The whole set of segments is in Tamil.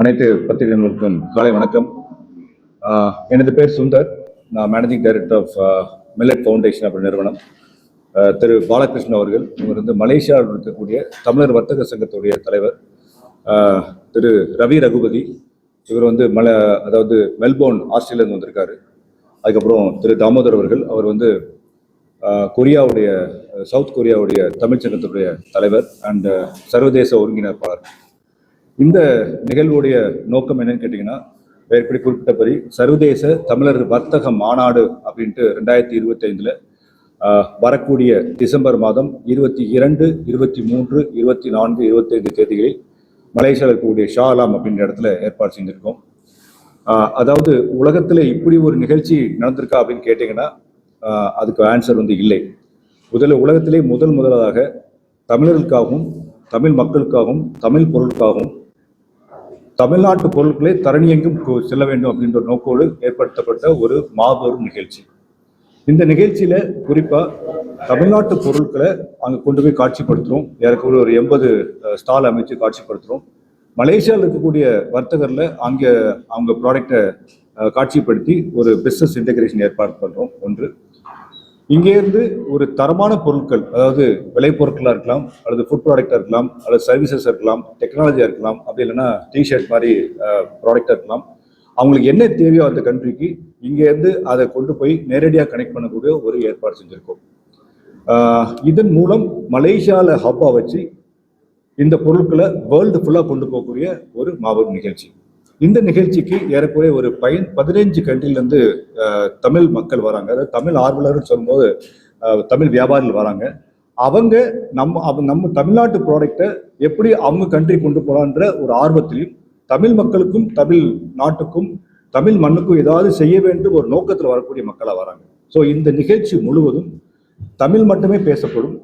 அனைத்து பத்திரிகைகளுக்கும் காலை வணக்கம். எனது பேர் சுந்தர். நான் managing director of millet foundation அப்படி நிறுவனம். திரு பாலகிருஷ்ணன் அவர்கள் இவர் வந்து மலேசியாவில் இருக்கக்கூடிய தமிழர் வர்த்தக சங்கத்துடைய தலைவர் திரு ரவி ரகுபதி. இவர் வந்து மல அதாவது மெல்போர்ன் ஆஸ்திரேலியாந்து வந்திருக்காரு. அதுக்கப்புறம் திரு தாமோதர் அவர்கள் அவர் வந்து கொரியாவுடைய சவுத் கொரியாவுடைய தமிழ் சங்கத்துடைய தலைவர் அண்ட் சர்வதேச ஒருங்கிணைப்பாளர். இந்த நிகழ்வுடைய நோக்கம் என்னன்னு கேட்டிங்கன்னா மேற்படி குறிப்பிட்டபடி சர்வதேச தமிழர் வர்த்தக மாநாடு அப்படின்ட்டு ரெண்டாயிரத்தி இருபத்தி ஐந்துல வரக்கூடிய டிசம்பர் மாதம் இருபத்தி இரண்டு இருபத்தி மூன்று இருபத்தி நான்கு இருபத்தைந்து தேதிகளில் மலேசியாவில் இருக்கக்கூடிய ஷாலாம் அப்படின்ற இடத்துல ஏற்பாடு செஞ்சிருக்கோம். அதாவது உலகத்தில் இப்படி ஒரு நிகழ்ச்சி நடந்திருக்கா அப்படின்னு கேட்டிங்கன்னா அதுக்கு ஆன்சர் வந்து இல்லை. முதல்ல உலகத்திலே முதல் முதலாக தமிழர்களுக்காகவும் தமிழ் மக்களுக்காகவும் தமிழ் பொருளுக்காகவும் தமிழ்நாட்டு பொருட்களை தரணியெங்கும் கொ- செல்ல வேண்டும் அப்படின்ற நோக்கோடு ஏற்படுத்தப்பட்ட ஒரு மாபெரும் நிகழ்ச்சி. இந்த நிகழ்ச்சியில குறிப்பா தமிழ்நாட்டு பொருட்களை அங்கே கொண்டு போய் காட்சிப்படுத்துறோம். ஏற்கனவே ஒரு எண்பது ஸ்டால் அமைச்சு காட்சிப்படுத்துறோம். மலேசியாவில் இருக்கக்கூடிய வர்த்தகர்ல அங்கே அவங்க ப்ராடக்டை காட்சிப்படுத்தி ஒரு பிஸ்னஸ் இன்டகிரேஷன் ஏற்பாடு பண்றோம். ஒன்று. இங்கே இருந்து ஒரு தரமான பொருட்கள் அதாவது விலை பொருட்களாக இருக்கலாம் அல்லது ஃபுட் ப்ராடக்டாக இருக்கலாம் அல்லது சர்வீசஸ் இருக்கலாம் டெக்னாலஜியாக இருக்கலாம் அப்படி இல்லைன்னா டிஷர்ட் மாதிரி ப்ராடக்டாக இருக்கலாம். அவங்களுக்கு என்ன தேவையோ அந்த கண்ட்ரிக்கு இங்கேருந்து அதை கொண்டு போய் நேரடியாக கனெக்ட் பண்ணக்கூடிய ஒரு ஏற்பாடு செஞ்சுருக்கோம். இதன் மூலம் மலேசியாவில் ஹப்பா வச்சு இந்த பொருட்களை வேர்ல்டு ஃபுல்லாக கொண்டு போகக்கூடிய ஒரு மாபெரும் நிகழ்ச்சி. இந்த நிகழ்ச்சிக்கு ஏறக்குறைய ஒரு பயன் பதினைஞ்சு கண்ட்ரிலேருந்து தமிழ் மக்கள் வராங்க. அதாவது தமிழ் ஆர்வலர்னு சொல்லும்போது தமிழ் வியாபாரிகள் வராங்க. அவங்க நம்ம அவங்க நம்ம தமிழ்நாட்டு ப்ராடக்டை எப்படி அவங்க கண்ட்ரி கொண்டு போகலான்ற ஒரு ஆர்வத்திலையும் தமிழ் மக்களுக்கும் தமிழ் நாட்டுக்கும் தமிழ் மண்ணுக்கும் ஏதாவது செய்ய வேண்டும் ஒரு நோக்கத்தில் வரக்கூடிய மக்களாக வராங்க. ஸோ இந்த நிகழ்ச்சி முழுவதும் தமிழ் மட்டுமே பேசப்படும்.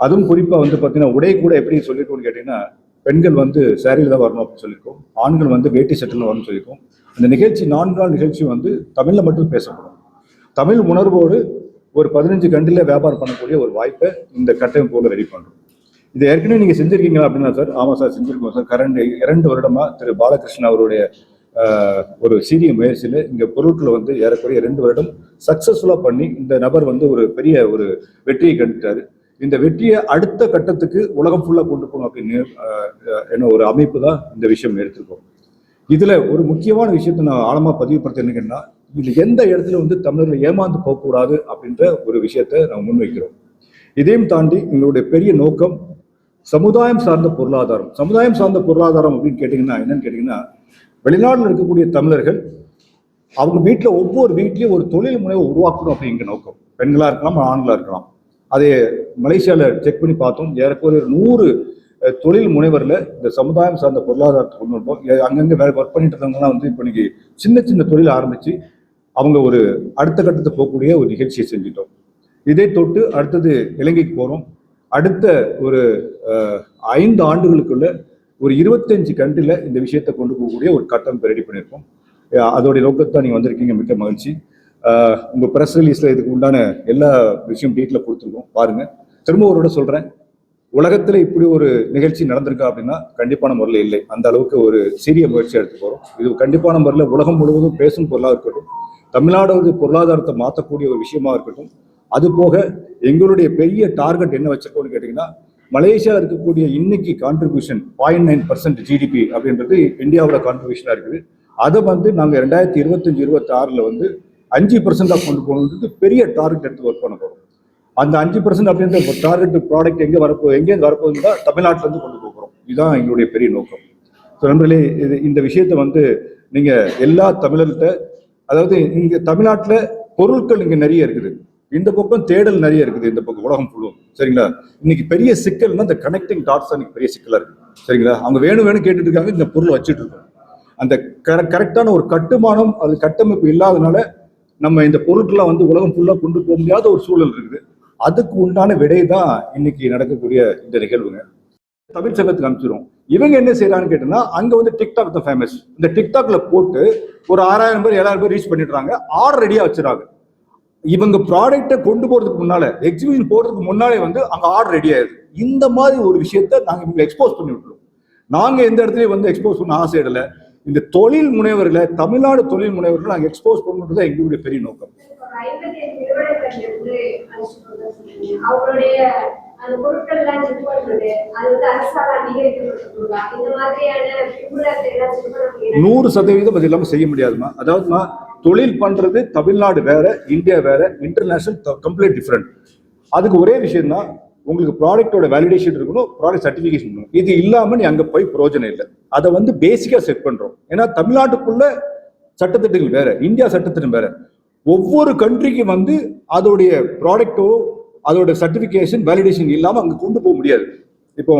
அதுவும் குறிப்பாக வந்து பார்த்தீங்கன்னா உடை கூட எப்படி சொல்லிருக்கோம்னு கேட்டிங்கன்னா பெண்கள் வந்து சேரீல தான் வரணும் அப்படின்னு சொல்லியிருக்கோம். ஆண்கள் வந்து வேட்டி சட்டில் வரணும்னு சொல்லியிருக்கோம். அந்த நிகழ்ச்சி நான்கு நாள் நிகழ்ச்சி வந்து தமிழில் மட்டும் பேசப்படும். தமிழ் உணர்வோடு ஒரு பதினஞ்சு கண்டில வியாபாரம் பண்ணக்கூடிய ஒரு வாய்ப்பை இந்த கட்டமைப்போல ரெடி பண்ணுறோம் இது ஏற்கனவே நீங்கள் செஞ்சுருக்கீங்களா அப்படின்னா சார்? ஆமாம் சார் செஞ்சுருக்கோம் சார். கரண்ட் இரண்டு வருடமா திரு பாலகிருஷ்ணன் அவருடைய ஒரு சீரிய முயற்சியில் இங்கே பொருட்களை வந்து ஏறக்குறைய ரெண்டு வருடம் சக்ஸஸ்ஃபுல்லாக பண்ணி இந்த நபர் வந்து ஒரு பெரிய ஒரு வெற்றியை கண்டுட்டாரு. இந்த வெற்றியை அடுத்த கட்டத்துக்கு உலகம் ஃபுல்லாக கொண்டு போகணும் அப்படின்னு என்ன ஒரு அமைப்பு தான் இந்த விஷயம் எடுத்திருக்கோம். இதில் ஒரு முக்கியமான விஷயத்தை நான் ஆழமாக பதிவுபடுத்த என்னன்னா இது எந்த இடத்துல வந்து தமிழர்கள் ஏமாந்து போகக்கூடாது அப்படின்ற ஒரு விஷயத்தை நாங்கள் முன்வைக்கிறோம். இதையும் தாண்டி எங்களுடைய பெரிய நோக்கம் சமுதாயம் சார்ந்த பொருளாதாரம். சமுதாயம் சார்ந்த பொருளாதாரம் அப்படின்னு கேட்டிங்கன்னா என்னன்னு கேட்டிங்கன்னா வெளிநாட்டில் இருக்கக்கூடிய தமிழர்கள் அவங்க வீட்டில் ஒவ்வொரு வீட்லேயும் ஒரு தொழில் முனைவை உருவாக்கணும் அப்படிங்கிற நோக்கம். பெண்களாக இருக்கலாம் ஆண்களாக இருக்கலாம். அதே மலேசியாவில் செக் பண்ணி பார்த்தோம். ஏறக்குறைய நூறு தொழில் முனைவரில் இந்த சமுதாயம் சார்ந்த பொருளாதாரத்தை கொண்டு வந்தோம். ஏ- வேலை ஒர்க் பண்ணிட்டு இருந்தவங்கலாம் வந்து இப்போ இன்னைக்கு சின்ன சின்ன தொழில் ஆரம்பித்து அவங்க ஒரு அடுத்த கட்டத்தை போகக்கூடிய ஒரு நிகழ்ச்சியை செஞ்சிட்டோம். இதை தொட்டு அடுத்தது இலங்கைக்கு போகிறோம் அடுத்த ஒரு ஐந்து ஆண்டுகளுக்குள்ள ஒரு இருபத்தஞ்சு கண்ட்ரில இந்த விஷயத்தை கொண்டு போகக்கூடிய ஒரு கட்டம் ரெடி பண்ணியிருக்கோம். அதோடைய நோக்கத்தை நீங்கள் வந்திருக்கீங்க. மிக்க மகிழ்ச்சி. உங்கள் ப்ரெஸ் ரிலீஸில் இதுக்கு உண்டான எல்லா விஷயம் டீட்டில் கொடுத்துருக்கோம். பாருங்கள் திரும்ப ஒரு விட சொல்றேன். உலகத்துல இப்படி ஒரு நிகழ்ச்சி நடந்திருக்கா அப்படின்னா கண்டிப்பான முறையில் இல்லை. அந்த அளவுக்கு ஒரு சீரிய முயற்சி எடுத்து போறோம். இது கண்டிப்பான முறையில் உலகம் முழுவதும் பேசும் பொருளாக இருக்கட்டும். தமிழ்நாடு வந்து பொருளாதாரத்தை மாற்றக்கூடிய ஒரு விஷயமா இருக்கட்டும். அது போக எங்களுடைய பெரிய டார்கெட் என்ன வச்சிருக்கோம்னு கேட்டீங்கன்னா மலேசியா இருக்கக்கூடிய இன்னைக்கு contribution point nine percent GDP அப்படின்றது இந்தியாவோட கான்ட்ரிபியூஷனா இருக்குது. அதை வந்து நாங்கள் ரெண்டாயிரத்தி இருபத்தஞ்சு இருபத்தி ஆறில் வந்து அஞ்சு பர்சன்டா கொண்டு போகணுன்றது பெரிய டார்கெட் எடுத்து ஒர்க் பண்ண போகிறோம் அந்த அஞ்சு பர்சன்ட் அப்படின்ற டார்கெட் ப்ராடக்ட் எங்கே வரப்போ எங்கேருந்து வரப்போகுதுன்னா தான் தமிழ்நாட்டிலேருந்து கொண்டு போகிறோம் இதுதான் எங்களுடைய பெரிய நோக்கம். ஸோ நண்பர்களே இது இந்த விஷயத்தை வந்து நீங்கள் எல்லா தமிழர்கிட்ட அதாவது இங்கே தமிழ்நாட்டில் பொருட்கள் இங்கே நிறைய இருக்குது. இந்த பக்கம் தேடல் நிறைய இருக்குது இந்த பக்கம் உலகம் ஃபுல்லும் சரிங்களா? இன்னைக்கு பெரிய சிக்கல்னா இந்த கனெக்டிங் டாட்ஸ் தான் இன்னைக்கு பெரிய சிக்கலாக இருக்குது சரிங்களா? அவங்க வேணும் வேணும் கேட்டுட்டு இருக்காங்க இந்த பொருள் வச்சுட்டு இருக்கோம். அந்த கரெக்டான ஒரு கட்டுமானம் அது கட்டமைப்பு இல்லாதனால நம்ம இந்த பொருட்கள்லாம் வந்து உலகம் ஃபுல்லாக கொண்டு போக முடியாத ஒரு சூழல் இருக்குது. அதுக்கு உண்டான விடை தான் இன்னைக்கு நடக்கக்கூடிய இந்த நிகழ்வுங்க. தமிழ் சங்கத்துக்கு அனுப்பிச்சிரும் இவங்க என்ன செய்யறான்னு கேட்டோம்னா அங்க வந்து டிக்டாக் தான் ஃபேமஸ் இந்த டிக்டாக்ல போட்டு ஒரு ஆறாயிரம் பேர் ஏழாயிரம் பேர் ரீச் பண்ணிடுறாங்க. ஆர்டர் ரெடியா வச்சிடறாங்க. இவங்க ப்ராடக்ட்டை கொண்டு போறதுக்கு முன்னால எக்ஸிபிஷன் போறதுக்கு முன்னாலே வந்து அங்க ஆர்டர் ரெடி ஆயிருது இந்த மாதிரி ஒரு விஷயத்த நாங்க இவங்க எக்ஸ்போஸ் பண்ணி விட்டுருவோம். நாங்க எந்த இடத்துலயும் வந்து எக்ஸ்போஸ் பண்ண ஆசை இடல. இந்த தொழில் முனைவர்களை தமிழ்நாடு தொழில் முனைவர்களை நாங்க எக்ஸ்போஸ் பண்ணுறது தான் எங்களுடைய பெரிய நோக்கம். ஒரு ஐம்பத்தேழு அவங்களுடைய அந்த பொருட்கள்லாம் செக் பண்றது அது வந்து அரசால் அங்கீகரிக்கப்பட்டிருக்குங்களா இந்த மாதிரியான பின்புலத்தை எல்லாம் செக் பண்ண நூறு சதவீதம் அது இல்லாமல் செய்ய முடியாதுமா? அதாவதுமா தொழில் பண்றது தமிழ்நாடு வேற இந்தியா வேற இன்டர்நேஷனல் கம்ப்ளீட் டிஃப்ரெண்ட் அதுக்கு ஒரே விஷயம் தான் உங்களுக்கு ப்ராடக்டோட வேலிடேஷன் இருக்கணும் ப்ராடக்ட் சர்டிஃபிகேஷன் இருக்கணும். இது இல்லாமல் நீ அங்கே போய் பிரயோஜனம் இல்லை. அதை வந்து பேசிக்காக செட் பண்ணுறோம் ஏன்னா தமிழ்நாட்டுக்குள்ள சட்டத்திட்டங்கள் வேற இந்தியா சட்டத்திட்டம் வேற. ஒவ்வொரு கண்ட்ரிக்கு வந்து அதோடைய ப்ராடக்ட்டோ அதோட சர்டிஃபிகேஷன் வேலிடேஷன் இல்லாமல் அங்கே கொண்டு போக முடியாது. இப்போ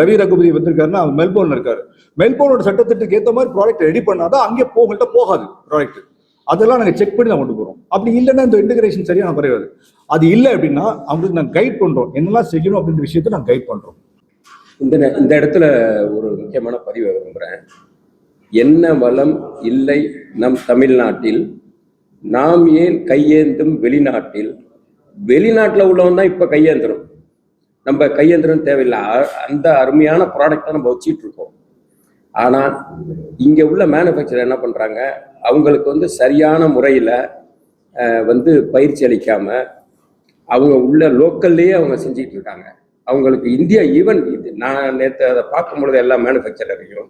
ரவி ரகுபதி வந்திருக்காருன்னா அவர் மெல்போர்ன்ல இருக்காரு. மெல்போர்னோட சட்டத்திட்டத்துக்கு ஏற்ற மாதிரி ப்ராடக்ட் ரெடி பண்ணாதான் அங்கே போகல்ட்ட போகாது ப்ராடக்ட் அதெல்லாம் நாங்கள் செக் பண்ணி தான் கொண்டு போகிறோம் அப்படி இல்லைன்னா இந்த இன்டகிரேஷன் சரியாக குறையாது அது இல்லை அப்படின்னா அவங்களுக்கு நாங்கள் கைட் பண்ணுறோம் என்னெல்லாம் செய்யணும் அப்படின்ற விஷயத்தை நாங்கள் கைட் பண்ணுறோம் இந்த நே- இந்த இடத்துல ஒரு முக்கியமான பதிவை விரும்புகிறேன் என்ன வளம் இல்லை நம் தமிழ்நாட்டில்? நாம் ஏன் கையேந்தும் வெளிநாட்டில்? வெளிநாட்டில் உள்ளவன் தான் இப்போ கையேந்துறோம். நம்ம கையேந்திரம் தேவையில்லை. அ- அந்த அருமையான ப்ராடக்டை நம்ம வச்சிட்டு இருக்கோம். ஆனால் இங்கே உள்ள மேனுஃபேக்சர் என்ன பண்ணுறாங்க அவங்களுக்கு வந்து சரியான முறையில் வந்து பயிற்சி அளிக்காம அவங்க உள்ள லோக்கல்லையே அவங்க செஞ்சுட்டு இருக்காங்க. அவங்களுக்கு இந்தியா ஈவன் இது நான் நேற்று அதை பார்க்கும் பொழுது எல்லா மேனுஃபேக்சரையும்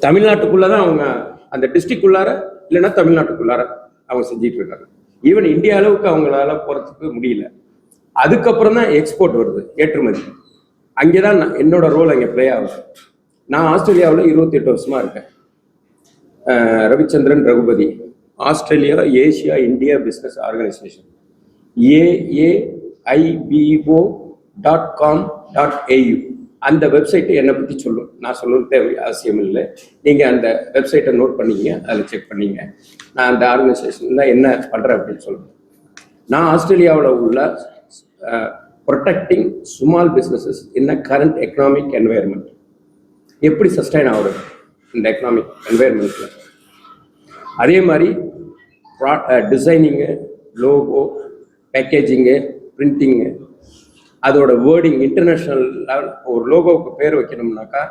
தமிழ்நாட்டுக்குள்ளே தான் அவங்க அந்த டிஸ்ட்ரிக்ட் உள்ளார இல்லைன்னா தமிழ்நாட்டுக்குள்ளார அவங்க செஞ்சிட்டு இருக்காங்க. ஈவன் இந்தியா அளவுக்கு அவங்களால போறதுக்கு முடியல. அதுக்கப்புறம் தான் எக்ஸ்போர்ட் வருது ஏற்றுமதி. அங்கே தான் நான் என்னோட ரோல் அங்கே ப்ளே ஆகுது. நான் ஆஸ்திரேலியாவில் இருபத்தி எட்டு வருஷமா இருக்கேன். Ravichandran Raghupathi. Australia Asia India Business Organisation AAIBO dot com dot AU அந்த வெப்சைட்டை என்னை பற்றி சொல்லும் நான் சொல்லணும் தேவை அவசியம் இல்லை. நீங்கள் அந்த வெப்சைட்டை நோட் பண்ணீங்க அதில் செக் பண்ணீங்க. நான் அந்த ஆர்கனைசேஷனில் என்ன பண்ணுறேன் அப்படின்னு சொல்லுவேன் நான் ஆஸ்திரேலியாவில் உள்ள protecting small businesses in a current economic environment எப்படி சஸ்டைன் ஆகுது இந்த எக்கனாமிக் என்வாயர்மெண்ட்டில் அதே மாதிரி டிசைனிங்கு லோகோ பேக்கேஜிங்கு பிரிண்டிங்கு அதோட வேர்டிங் இன்டர்நேஷ்னல் லெவல் ஒரு லோகோவுக்கு பேர் வைக்கணும்னாக்கா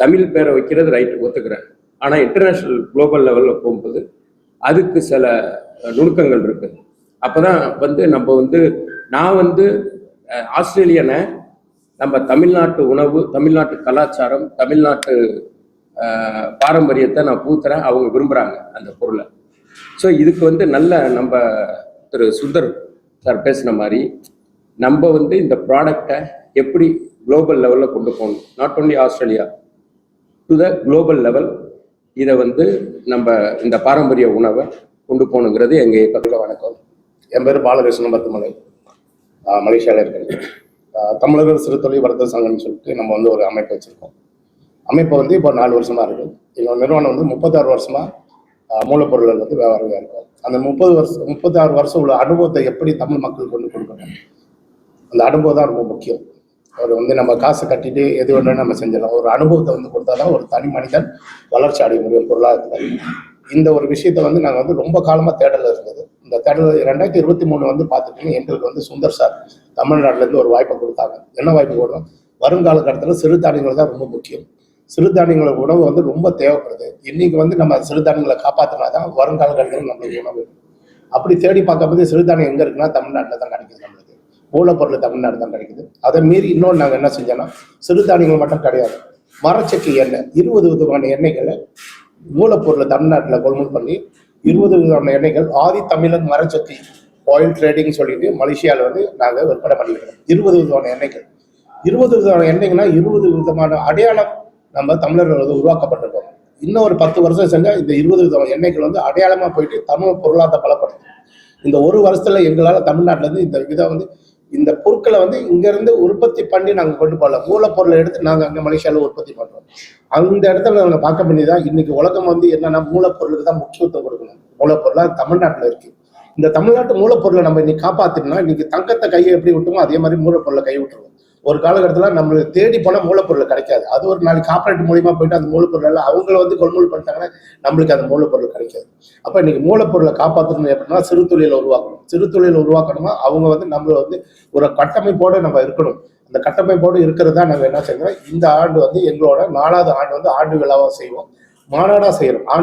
தமிழ் பேரை வைக்கிறது ரைட் ஒத்துக்கிறேன். ஆனால் இன்டர்நேஷ்னல் குளோபல் லெவலில் போகும்போது அதுக்கு சில நுணுக்கங்கள் இருக்கு. அப்பதான் வந்து நம்ம வந்து நான் வந்து ஆஸ்திரேலியனை நம்ம தமிழ்நாட்டு உணவு தமிழ்நாட்டு கலாச்சாரம் தமிழ்நாட்டு பாரம்பரியத்தை நான் பூத்துறேன் அவங்க விரும்புகிறாங்க அந்த பொருளை. ஸோ இதுக்கு வந்து நல்ல நம்ம திரு சுந்தர் சார் பேசின மாதிரி நம்ம வந்து இந்த ப்ராடக்டை எப்படி குளோபல் லெவலில் கொண்டு போகணும்? Not only Australia to the global level இதை வந்து நம்ம இந்த பாரம்பரிய உணவை கொண்டு போகணுங்கிறது எங்கள் இயக்கத்தில் வணக்கம். என் பேர் பாலகிருஷ்ணன் பத்துமலை மலேசியாவில் இருக்கேன். தமிழர்கள் சிறு தொழில் வர்த்தக சங்கம்னு சொல்லிட்டு நம்ம வந்து ஒரு அமைப்பு வச்சுருக்கோம். அமைப்பு வந்து இப்போ நாலு வருஷமாக இருக்குது எங்கள் நிறுவனம் வந்து முப்பத்தாறு வருஷமாக மூலப்பொருள்கள் வந்து வியாபாரமாக இருக்கும். அந்த முப்பது வருஷம் முப்பத்தாறு வருஷம் உள்ள அனுபவத்தை எப்படி தமிழ் மக்கள் கொண்டு கொடுக்கணும்? அந்த அனுபவம் தான் ரொம்ப முக்கியம். அவர் வந்து நம்ம காசு கட்டிட்டு எது வேணும் நம்ம செஞ்சிடலாம். ஒரு அனுபவத்தை வந்து கொடுத்தாதான் ஒரு தனி மனிதன் வளர்ச்சி அடைய முடியும் பொருளாதாரத்தில் இந்த ஒரு விஷயத்த வந்து நாங்கள் வந்து ரொம்ப காலமாக தேடல இருந்தது. இந்த தேடல் ரெண்டாயிரத்தி இருபத்தி மூணு வந்து பார்த்துட்டீங்கன்னா எங்களுக்கு வந்து சுந்தர் சார் தமிழ்நாட்டிலேருந்து ஒரு வாய்ப்பை கொடுத்தாங்க. என்ன வாய்ப்பு கொடுத்தோம்? வருங்கால காலத்தில் சிறுதானியங்கள் தான் ரொம்ப முக்கியம். சிறுதானியங்களோட உணவு வந்து ரொம்ப தேவைப்படுது. இன்னைக்கு வந்து நம்ம சிறுதானியங்களை காப்பாற்றினா தான் வருங்கால காலத்தில் நம்மளுக்கு உணவு. அப்படி தேடி பார்க்கும்போது சிறுதானியம் எங்கே இருக்குன்னா தமிழ்நாட்டில் தான் கிடைக்குது. மூலப்பொருள் தமிழ்நாடு தான் கிடைக்குது. அதை மீறி இன்னொன்று நாங்கள் என்ன செஞ்சோம்னா சிறுதானியங்கள் மட்டும் கிடையாது. மரச்சக்கு எண்ணெய் இருபது விதமான எண்ணெய்களை மூலப்பொருளை தமிழ்நாட்டில் கொள்முதல் பண்ணி இருபது விதமான எண்ணெய்கள் ஆதி தமிழன் மரச்செக்கு ஆயில் ட்ரேடிங் சொல்லிட்டு மலேசியாவில் வந்து நாங்கள் விற்பனை பண்ணிக்கிறோம். இருபது விதமான எண்ணெய்கள். இருபது விதமான எண்ணெய்கள்னா இருபது விதமான அடையாளம் நம்ம தமிழர்கள் வந்து உருவாக்கப்பட்டிருக்கோம். இன்னும் ஒரு பத்து வருஷம் செஞ்சால் இந்த இருபது விதமான எண்ணெய்கள் வந்து அடையாளமாக போயிட்டு தமிழ் பொருளாதார பலப்படுத்தும். இந்த ஒரு வருஷத்துல எங்களால் தமிழ்நாட்டிலேருந்து இந்த இதை வந்து இந்த பொருட்களை வந்து இங்கேருந்து உற்பத்தி பண்ணி நாங்கள் கொண்டு போகல. மூலப்பொருளை எடுத்து நாங்கள் அங்கே மலேசியாவில் உற்பத்தி பண்ணுறோம் அந்த இடத்துல நாங்கள் பார்க்க வேண்டியதான் இன்னைக்கு உலகம் வந்து என்னன்னா மூலப்பொருளுக்கு தான் முக்கியத்துவம் கொடுக்கணும். மூலப்பொருளாக தமிழ்நாட்டில் இருக்கு. இந்த தமிழ்நாட்டு மூலப்பொருளை நம்ம இன்னைக்கு காப்பாற்றினா இன்னைக்கு தங்கத்தை கையை எப்படி விட்டுமோ அதே மாதிரி மூலப்பொருளை கை விட்டுருவோம். ஒரு காலகட்டத்தில் நம்மளுக்கு தேடி போனால் மூலப்பொருள் கிடைக்காது. அது ஒரு நாளைக்கு காப்பரேட் மூலியமாக போயிட்டு அந்த மூலப்பொருள் எல்லாம் அவங்கள வந்து கொள்முதல் பண்ணிட்டாங்கன்னா நம்மளுக்கு அந்த மூலப்பொருள் கிடைக்காது. அப்போ இன்னைக்கு மூலப்பொருளை காப்பாற்றணும் எப்படின்னா சிறு தொழிலை உருவாக்கணும். சிறு தொழிலை உருவாக்கணுமா அவங்க வந்து நம்மளை வந்து ஒரு கட்டமைப்போடு நம்ம இருக்கணும். அந்த கட்டமைப்போடு இருக்கிறது தான் நாங்கள் என்ன செய்யணும்? இந்த ஆண்டு வந்து எங்களோட நாலாவது ஆண்டு வந்து ஆண்டு விழாவாக செய்வோம். மாநாடாக செய்யறோம்.